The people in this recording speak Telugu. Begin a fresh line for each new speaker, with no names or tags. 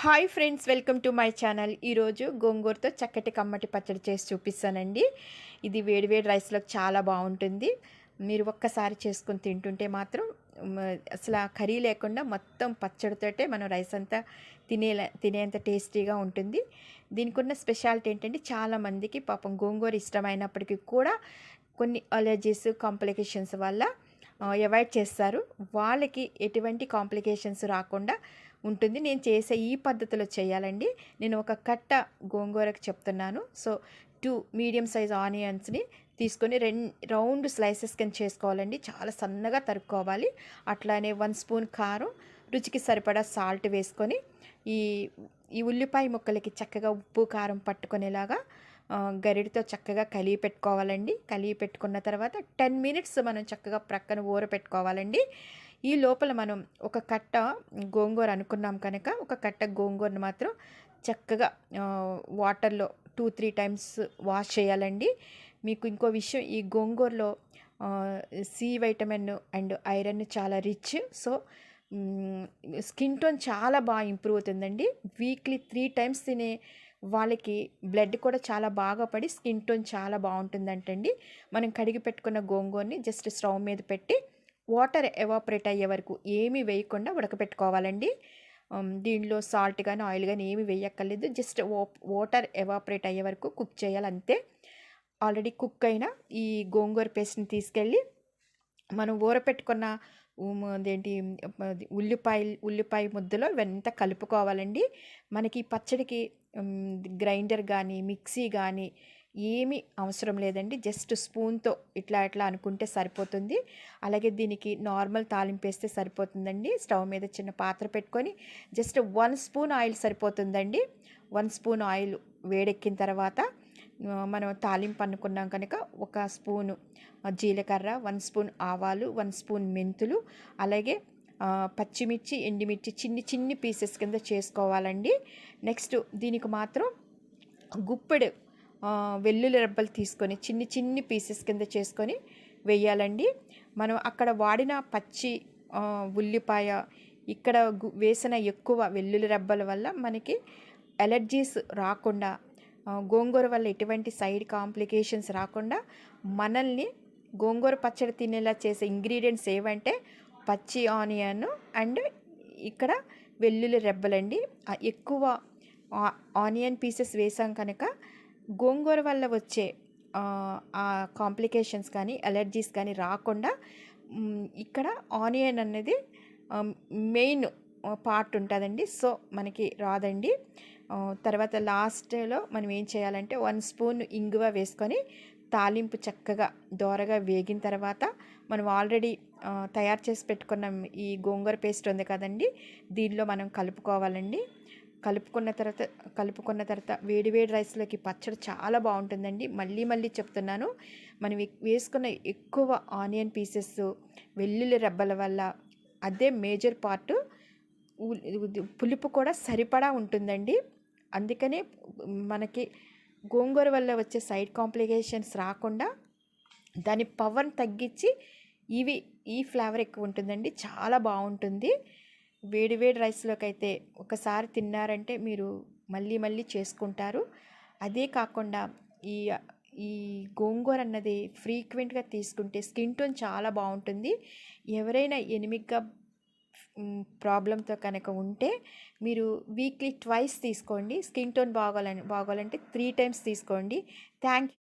Hi friends welcome to my channel ఈరోజు గోంగూరతో చక్కటి కమ్మటి పచ్చడి చేసి చూపిస్తానండి. ఇది వేడివేడి రైస్లోకి చాలా బాగుంటుంది. మీరు ఒక్కసారి చేసుకొని తింటుంటే మాత్రం అసలు కర్రీ లేకుండా మొత్తం పచ్చడితోటే మనం రైస్ అంతా తినే తినేంత టేస్టీగా ఉంటుంది. దీనికి ఉన్న స్పెషాలిటీ ఏంటంటే చాలామందికి పాపం గోంగూర ఇష్టమైనప్పటికీ కూడా కొన్ని అలర్జీస్ కాంప్లికేషన్స్ వల్ల అవాయిడ్ చేస్తారు. వాళ్ళకి ఎటువంటి కాంప్లికేషన్స్ రాకుండా ఉంటుంది. నేను చేసే ఈ పద్ధతిలో చేయాలండి. నేను ఒక కట్ట గోంగూరకు చెప్తున్నాను. సో టూ మీడియం సైజ్ ఆనియన్స్ని తీసుకొని రెండు రౌండ్ స్లైసెస్ కింద చేసుకోవాలండి. చాలా సన్నగా తరుక్కోవాలి. అట్లానే వన్ స్పూన్ కారం రుచికి సరిపడా సాల్ట్ వేసుకొని ఈ ఈ ఉల్లిపాయ ముక్కలకి చక్కగా ఉప్పు కారం పట్టుకునేలాగా గరిడితో చక్కగా కలిగి పెట్టుకోవాలండి. కలిగి పెట్టుకున్న తర్వాత టెన్ మినిట్స్ మనం చక్కగా ప్రక్కన ఊర పెట్టుకోవాలండి ఈ లోపల మనం ఒక కట్ట గోంగూర అనుకున్నాం కనుక ఒక కట్ట గోంగూరను మాత్రం చక్కగా వాటర్లో టూ త్రీ టైమ్స్ వాష్ చేయాలండి. మీకు ఇంకో విషయం ఈ గోంగూరలో సి వైటమిన్ అండ్ ఐరన్ చాలా రిచ్. సో స్కిన్ టోన్ చాలా బాగా ఇంప్రూవ్ అవుతుందండి. వీక్లీ త్రీ టైమ్స్ తినే వాళ్ళకి బ్లడ్ కూడా చాలా బాగా పడి స్కిన్ టోన్ చాలా బాగుంటుందంటండి. మనం కడిగి పెట్టుకున్న గోంగూరని జస్ట్ స్టవ్ మీద పెట్టి వాటర్ ఎవాపరేట్ అయ్యే వరకు ఏమీ వేయకుండా ఉడకపెట్టుకోవాలండి. దీనిలో సాల్ట్ కానీ ఆయిల్ కానీ ఏమి వేయక్కర్లేదు. జస్ట్ వాటర్ ఎవాపరేట్ అయ్యే వరకు కుక్ చేయాలి అంతే ఆల్రెడీ కుక్ అయిన ఈ గోంగూర పేస్ట్ని తీసుకెళ్ళి మనం ఊరపెట్టుకున్న పెట్టుకున్న అదేంటి ఉల్లిపాయ ఉల్లిపాయ ముద్దలో ఇవంతా కలుపుకోవాలండి. మనకి పచ్చడికి గ్రైండర్ కానీ మిక్సీ కానీ ఏమీ అవసరం లేదండి. జస్ట్ స్పూన్తో ఇట్లా ఇట్లా అనుకుంటే సరిపోతుంది. అలాగే దీనికి నార్మల్ తాలింపు వేస్తే సరిపోతుందండి. స్టవ్ మీద చిన్న పాత్ర పెట్టుకొని జస్ట్ వన్ స్పూన్ ఆయిల్ సరిపోతుందండి. వన్ స్పూన్ ఆయిల్ వేడెక్కిన తర్వాత మనం తాలింపు అనుకున్నాం కనుక ఒక స్పూను జీలకర్ర వన్ స్పూన్ ఆవాలు వన్ స్పూన్ మెంతులు అలాగే పచ్చిమిర్చి ఎండుమిర్చి చిన్ని చిన్ని పీసెస్ కింద చేసుకోవాలండి. నెక్స్ట్ దీనికి మాత్రం గుప్పెడు వెల్లుల్లి రెబ్బలు తీసుకొని చిన్ని చిన్ని పీసెస్ కింద చేసుకొని వేయాలండి. మనం అక్కడ వాడిన పచ్చి ఉల్లిపాయ ఇక్కడ గు- వేసిన ఎక్కువ వెల్లుల్లి రెబ్బల వల్ల మనకి ఎలర్జీస్ రాకుండా గోంగూర వల్ల ఎటువంటి సైడ్ కాంప్లికేషన్స్ రాకుండా మనల్ని గోంగూర పచ్చడి తినేలా చేసే ఇంగ్రీడియంట్స్ ఏవంటే పచ్చి ఆనియన్ అండ్ ఇక్కడ వెల్లుల్లి రెబ్బలండి. ఎక్కువ ఆ- ఆనియన్ పీసెస్ వేసాం కనుక గోంగూర వల్ల వచ్చే ఆ, కాంప్లికేషన్స్ కానీ అలర్జీస్ కానీ రాకుండా ఇక్కడ ఆనియన్ అనేది మెయిన్ పార్ట్ ఉంటుందండి. సో మనకి రాదండి. తర్వాత లాస్ట్లో మనం ఏం చేయాలంటే వన్ స్పూన్ ఇంగువ వేసుకొని తాలింపు చక్కగా దోరగా వేగిన తర్వాత మనం ఆల్రెడీ తయారు చేసి పెట్టుకున్న ఈ గోంగూర పేస్ట్ ఉంది కదండి దీనిలో మనం కలుపుకోవాలండి. కలుపుకున్న తర్వాత కలుపుకున్న తర్వాత వేడి వేడి రైస్లోకి పచ్చడి చాలా బాగుంటుందండి. మళ్ళీ మళ్ళీ చెప్తున్నాను మనం వేసుకున్న ఎక్కువ ఆనియన్ పీసెస్ వెల్లుల్లి రెబ్బల వల్ల అదే మేజర్ పార్ట్ పులుపు కూడా సరిపడా ఉంటుందండి. అందుకనే మనకి గోంగూర వల్ల వచ్చే సైడ్ కాంప్లికేషన్స్ రాకుండా దాని పవర్ని తగ్గించి ఇవి ఈ ఫ్లేవర్ ఎక్కువ ఉంటుందండి. చాలా బాగుంటుంది. వేడి వేడి రైస్లోకి అయితే ఒకసారి తిన్నారంటే మీరు మళ్ళీ మళ్ళీ చేసుకుంటారు. అదే కాకుండా ఈ ఈ గోంగూర అన్నది ఫ్రీక్వెంట్గా తీసుకుంటే స్కిన్ టోన్ చాలా బాగుంటుంది. ఎవరైనా ఎనిమిగ్గా ప్రాబ్లంతో కనుక ఉంటే మీరు వీక్లీ ట్వైస్ తీసుకోండి. స్కిన్ టోన్ బాగోవాలని బాగోవాలంటే త్రీ టైమ్స్ తీసుకోండి. థ్యాంక్